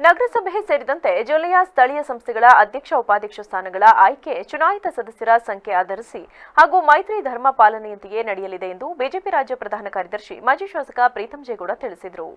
ನಗರಸಭೆ ಸೇರಿದಂತೆ ಜಿಲ್ಲೆಯ ಸ್ಥಳೀಯ ಸಂಸ್ಥೆಗಳ ಅಧ್ಯಕ್ಷ ಉಪಾಧ್ಯಕ್ಷ ಸ್ಥಾನಗಳ ಆಯ್ಕೆ ಚುನಾಯಿತ ಸದಸ್ಯರ ಸಂಖ್ಯೆ ಆಧರಿಸಿ ಹಾಗೂ ಮೈತ್ರಿ ಧರ್ಮ ಪಾಲನೆಯಂತೆಯೇ ನಡೆಯಲಿದೆ ಎಂದು ಬಿಜೆಪಿ ರಾಜ್ಯ ಪ್ರಧಾನ ಕಾರ್ಯದರ್ಶಿ ಮಾಜಿ ಶಾಸಕ ಪ್ರೀತಂ ಜೇಗೌಡ ತಿಳಿಸಿದರು.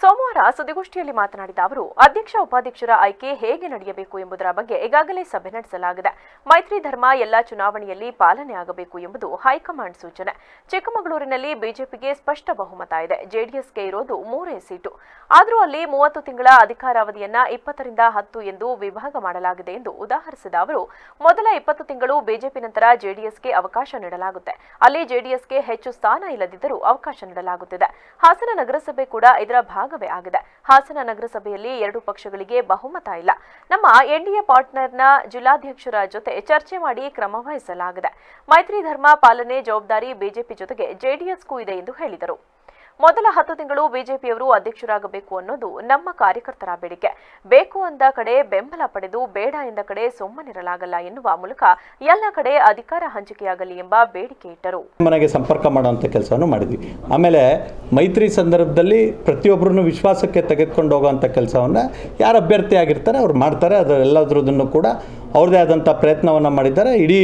ಸೋಮವಾರ ಸುದ್ದಿಗೋಷ್ಠಿಯಲ್ಲಿ ಮಾತನಾಡಿದ ಅವರು, ಅಧ್ಯಕ್ಷ ಉಪಾಧ್ಯಕ್ಷರ ಆಯ್ಕೆ ಹೇಗೆ ನಡೆಯಬೇಕು ಎಂಬುದರ ಬಗ್ಗೆ ಈಗಾಗಲೇ ಸಭೆ ನಡೆಸಲಾಗಿದೆ. ಮೈತ್ರಿ ಧರ್ಮ ಎಲ್ಲಾ ಚುನಾವಣೆಯಲ್ಲಿ ಪಾಲನೆ ಆಗಬೇಕು ಎಂಬುದು ಹೈಕಮಾಂಡ್ ಸೂಚನೆ. ಚಿಕ್ಕಮಗಳೂರಿನಲ್ಲಿ ಬಿಜೆಪಿಗೆ ಸ್ಪಷ್ಟ ಬಹುಮತ ಇದೆ. ಜೆಡಿಎಸ್ಗೆ ಇರೋದು ಮೂರೇ ಸೀಟು. ಆದರೂ ಅಲ್ಲಿ ಮೂವತ್ತು ತಿಂಗಳ ಅಧಿಕಾರಾವಧಿಯನ್ನ ಇಪ್ಪತ್ತರಿಂದ ಹತ್ತು ಎಂದು ವಿಭಾಗ ಮಾಡಲಾಗಿದೆ ಎಂದು ಉದಾಹರಿಸಿದ ಅವರು, ಮೊದಲ ಇಪ್ಪತ್ತು ತಿಂಗಳು ಬಿಜೆಪಿ ನಂತರ ಜೆಡಿಎಸ್ಗೆ ಅವಕಾಶ ನೀಡಲಾಗುತ್ತೆ. ಅಲ್ಲಿ ಜೆಡಿಎಸ್ಗೆ ಹೆಚ್ಚು ಸ್ಥಾನ ಇಲ್ಲದಿದ್ದರೂ ಅವಕಾಶ ನೀಡಲಾಗುತ್ತಿದೆ. ಹಾಸನ ನಗರಸಭೆ ಕೂಡ ಇದರ ಭಾಗವೇ ಆಗಿದೆ. ಹಾಸನ ನಗರಸಭೆಯಲ್ಲಿ ಎರಡು ಪಕ್ಷಗಳಿಗೆ ಬಹುಮತ ಇಲ್ಲ. ನಮ್ಮ ಎನ್ಡಿಎ ಪಾರ್ಟ್ನರ್ನ ಜಿಲ್ಲಾಧ್ಯಕ್ಷರ ಜೊತೆ ಚರ್ಚೆ ಮಾಡಿ ಕ್ರಮ ವಹಿಸಲಾಗಿದೆ. ಮೈತ್ರಿ ಧರ್ಮ ಪಾಲನೆ ಜವಾಬ್ದಾರಿ ಬಿಜೆಪಿ ಜೊತೆಗೆ ಜೆಡಿಎಸ್ಗೂ ಇದೆ ಎಂದು ಹೇಳಿದರು. ಮೊದಲ ಹತ್ತು ತಿಂಗಳು ಬಿಜೆಪಿಯವರು ಅಧ್ಯಕ್ಷರಾಗಬೇಕು ಅನ್ನೋದು ನಮ್ಮ ಕಾರ್ಯಕರ್ತರ ಬೇಡಿಕೆ. ಬೇಕು ಅಂದ ಕಡೆ ಬೆಂಬಲ ಪಡೆದು ಬೇಡ ಎಂದ ಕಡೆ ಸುಮ್ಮನಿರಲಾಗಲ್ಲ ಎನ್ನುವ ಮೂಲಕ ಎಲ್ಲ ಕಡೆ ಅಧಿಕಾರ ಹಂಚಿಕೆಯಾಗಲಿ ಎಂಬ ಬೇಡಿಕೆ ಇಟ್ಟರು. ಮನೆಗೆ ಸಂಪರ್ಕ ಮಾಡುವಂಥ ಕೆಲಸವನ್ನು ಮಾಡಿದ್ವಿ. ಆಮೇಲೆ ಮೈತ್ರಿ ಸಂದರ್ಭದಲ್ಲಿ ಪ್ರತಿಯೊಬ್ಬರನ್ನು ವಿಶ್ವಾಸಕ್ಕೆ ತೆಗೆದುಕೊಂಡು ಹೋಗುವಂಥ ಕೆಲಸವನ್ನು ಯಾರು ಅಭ್ಯರ್ಥಿ ಆಗಿರ್ತಾರೆ ಅವ್ರು ಮಾಡ್ತಾರೆ. ಅದು ಎಲ್ಲದ್ರದ್ದನ್ನು ಕೂಡ ಅವ್ರದ್ದೇ ಆದಂಥ ಪ್ರಯತ್ನವನ್ನು ಮಾಡಿದ್ದಾರೆ. ಇಡೀ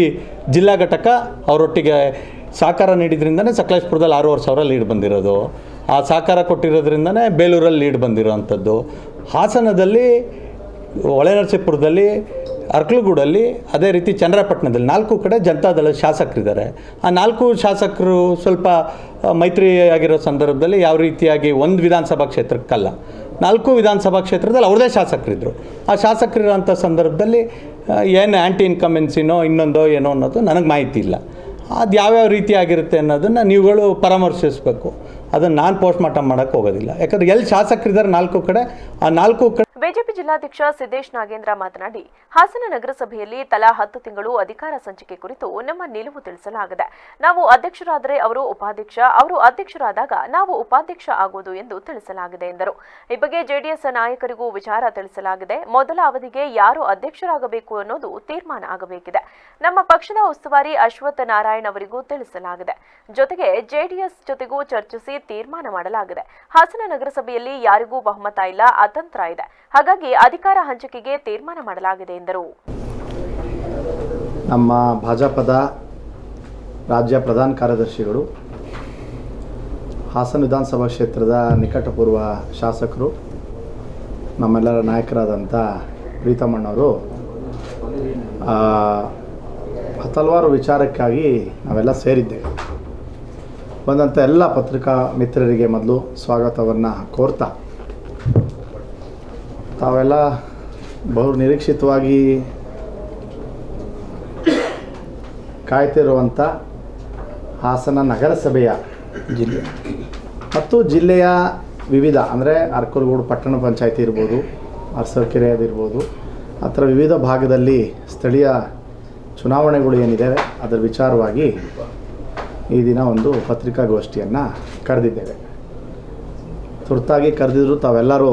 ಜಿಲ್ಲಾ ಘಟಕ ಅವರೊಟ್ಟಿಗೆ ಸಹಕಾರ ನೀಡಿದ್ರಿಂದನೇ ಸಕಲೇಶ್ಪುರದಲ್ಲಿ ಆರೂವರೆ ಸಾವಿರ ಲೀಡ್ ಬಂದಿರೋದು. ಆ ಸಹಕಾರ ಕೊಟ್ಟಿರೋದ್ರಿಂದನೇ ಬೇಲೂರಲ್ಲಿ ಲೀಡ್ ಬಂದಿರೋವಂಥದ್ದು ಹಾಸನದಲ್ಲಿ, ಹೊಳೆನರಸೀಪುರದಲ್ಲಿ, ಅರ್ಕಲಗೂಡಲ್ಲಿ, ಅದೇ ರೀತಿ ಚಂದ್ರಪಟ್ಟಣದಲ್ಲಿ ನಾಲ್ಕು ಕಡೆ ಜನತಾದಳ ಶಾಸಕರಿದ್ದಾರೆ. ಆ ನಾಲ್ಕು ಶಾಸಕರು ಸ್ವಲ್ಪ ಮೈತ್ರಿ ಆಗಿರೋ ಸಂದರ್ಭದಲ್ಲಿ ಯಾವ ರೀತಿಯಾಗಿ ಒಂದು ವಿಧಾನಸಭಾ ಕ್ಷೇತ್ರಕ್ಕಲ್ಲ, ನಾಲ್ಕು ವಿಧಾನಸಭಾ ಕ್ಷೇತ್ರದಲ್ಲಿ ಅವ್ರದೇ ಶಾಸಕರಿದ್ದರು ಆ ಶಾಸಕರಿರೋಂಥ ಸಂದರ್ಭದಲ್ಲಿ ಏನು ಆ್ಯಂಟಿ ಇನ್ಕಮೆನ್ಸಿನೋ ಇನ್ನೊಂದೋ ಏನೋ ಅನ್ನೋದು ನನಗೆ ಮಾಹಿತಿ ಇಲ್ಲ. ಅದು ಯಾವ್ಯಾವ ರೀತಿಯಾಗಿರುತ್ತೆ ಅನ್ನೋದನ್ನು ನೀವುಗಳು ಪರಾಮರ್ಶಿಸಬೇಕು. ಅದನ್ನು ನಾನು ಪೋಸ್ಟ್ ಮಾರ್ಟಮ್ ಮಾಡೋಕ್ಕೆ ಹೋಗೋದಿಲ್ಲ. ಯಾಕಂದ್ರೆ ಎಲ್ಲಿ ಶಾಸಕರಿದ್ದಾರೆ ನಾಲ್ಕು ಕಡೆ, ಆ ನಾಲ್ಕು ಕಡೆ ಬಿಜೆಪಿ ಜಿಲ್ಲಾಧ್ಯಕ್ಷ ಸಿದ್ದೇಶ್ ನಾಗೇಂದ್ರ ಮಾತನಾಡಿ, ಹಾಸನ ನಗರಸಭೆಯಲ್ಲಿ ತಲಾ ಹತ್ತು ತಿಂಗಳು ಅಧಿಕಾರ ಸಂಚಿಕೆ ಕುರಿತು ನಮ್ಮ ನಿಲುವು ತಿಳಿಸಲಾಗಿದೆ. ನಾವು ಅಧ್ಯಕ್ಷರಾದರೆ ಅವರು ಉಪಾಧ್ಯಕ್ಷ, ಅವರು ಅಧ್ಯಕ್ಷರಾದಾಗ ನಾವು ಉಪಾಧ್ಯಕ್ಷ ಆಗುವುದು ಎಂದು ತಿಳಿಸಲಾಗಿದೆ ಎಂದರು. ಈ ಬಗ್ಗೆ ಜೆಡಿಎಸ್ ನಾಯಕರಿಗೂ ವಿಚಾರ ತಿಳಿಸಲಾಗಿದೆ. ಮೊದಲ ಅವಧಿಗೆ ಯಾರು ಅಧ್ಯಕ್ಷರಾಗಬೇಕು ಅನ್ನೋದು ತೀರ್ಮಾನ ಆಗಬೇಕಿದೆ. ನಮ್ಮ ಪಕ್ಷದ ಉಸ್ತುವಾರಿ ಅಶ್ವಥ್ ನಾರಾಯಣ್ ಅವರಿಗೂ ತಿಳಿಸಲಾಗಿದೆ. ಜೊತೆಗೆ ಜೆಡಿಎಸ್ ಜೊತೆಗೂ ಚರ್ಚಿಸಿ ತೀರ್ಮಾನ ಮಾಡಲಾಗಿದೆ. ಹಾಸನ ನಗರಸಭೆಯಲ್ಲಿ ಯಾರಿಗೂ ಬಹುಮತ ಇಲ್ಲ, ಅತಂತ್ರ ಇದೆ. ಹಾಗಾಗಿ ಅಧಿಕಾರ ಹಂಚಿಕೆಗೆ ತೀರ್ಮಾನ ಮಾಡಲಾಗಿದೆ ಎಂದರು. ನಮ್ಮ ಭಾಜಪದ ರಾಜ್ಯ ಪ್ರಧಾನ ಕಾರ್ಯದರ್ಶಿಗಳು, ಹಾಸನ ವಿಧಾನಸಭಾ ಕ್ಷೇತ್ರದ ನಿಕಟಪೂರ್ವ ಶಾಸಕರು, ನಮ್ಮೆಲ್ಲರ ನಾಯಕರಾದಂಥ ಪ್ರೀತಮಣ್ಣವರು ಹಲವಾರು ವಿಚಾರಕ್ಕಾಗಿ ನಾವೆಲ್ಲ ಸೇರಿದ್ದೇವೆ. ಬಂದಂಥ ಎಲ್ಲ ಪತ್ರಿಕಾ ಮಿತ್ರರಿಗೆ ಮೊದಲು ಸ್ವಾಗತವನ್ನು ಕೋರ್ತಾ ತಾವೆಲ್ಲ ಬಹು ನಿರೀಕ್ಷಿತವಾಗಿ ಕಾಯ್ತಿರುವಂಥ ಹಾಸನ ನಗರಸಭೆಯ ಜಿಲ್ಲೆ ಮತ್ತು ಜಿಲ್ಲೆಯ ವಿವಿಧ, ಅಂದರೆ ಅರ್ಕಲ್ಗೂಡು ಪಟ್ಟಣ ಪಂಚಾಯತಿ ಇರ್ಬೋದು ಅರಸಕೆರೆ ಅದಿರ್ಬೋದು ಆ ಥರ ವಿವಿಧ ಭಾಗದಲ್ಲಿ ಸ್ಥಳೀಯ ಚುನಾವಣೆಗಳು ಏನಿದ್ದಾವೆ ಅದರ ವಿಚಾರವಾಗಿ ಈ ದಿನ ಒಂದು ಪತ್ರಿಕಾಗೋಷ್ಠಿಯನ್ನು ಕರೆದಿದ್ದೇವೆ ತುರ್ತಾಗಿ ಕರೆದಿದ್ರು ತಾವೆಲ್ಲರೂ